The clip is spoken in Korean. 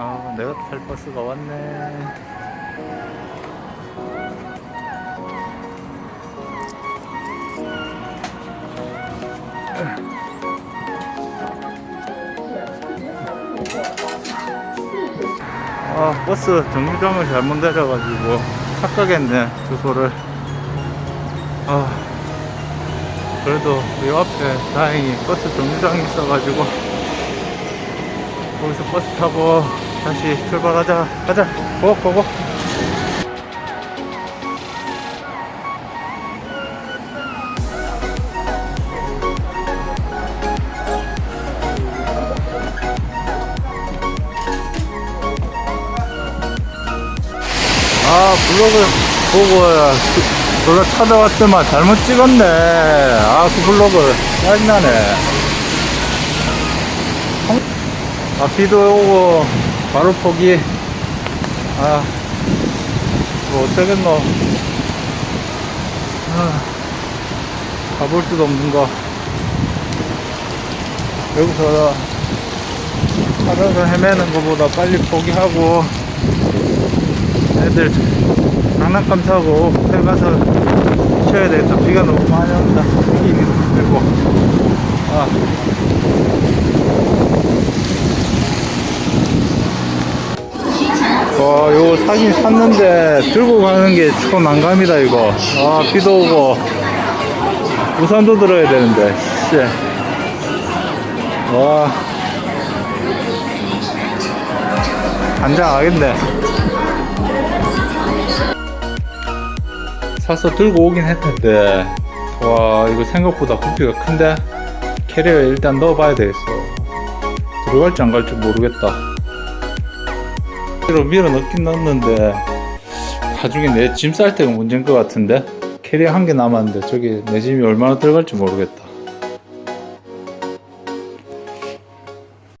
아, 내가 탈 버스가 왔네. 아, 버스 정류장을 잘못 내려가지고 착각했네, 주소를. 아, 그래도 이 앞에 다행히 버스 정류장이 있어가지고 거기서 버스 타고 다시 출발하자. 가자. 고, 고, 고. 아, 블로그 보고 놀라 찾아왔더만 잘못 찍었네. 아, 그 블로그 짜증나네. 아, 비도 오고, 바로 포기. 아, 뭐 어쩌겠노. 아, 가볼 수도 없는 거. 여기서 살아서 헤매는 것보다 빨리 포기하고, 애들 장난감 사고 호텔 가서 쉬어야 되겠다. 비가 너무 많이 온다. 비들고 아. 와, 요 사진 샀는데 들고 가는 게 초난감이다, 이거. 아, 비도 오고. 우산도 들어야 되는데, 씨. 와. 안장하겠네. 사서 들고 오긴 했는데, 와, 이거 생각보다 부피가 큰데? 캐리어에 일단 넣어봐야 되겠어. 들어갈지 안 갈지 모르겠다. 캐리어 밀어 넣긴 넣었는데, 나중에 내 짐 쌀 때가 문제인 것 같은데? 캐리어 한개 남았는데, 저기 내 짐이 얼마나 들어갈지 모르겠다.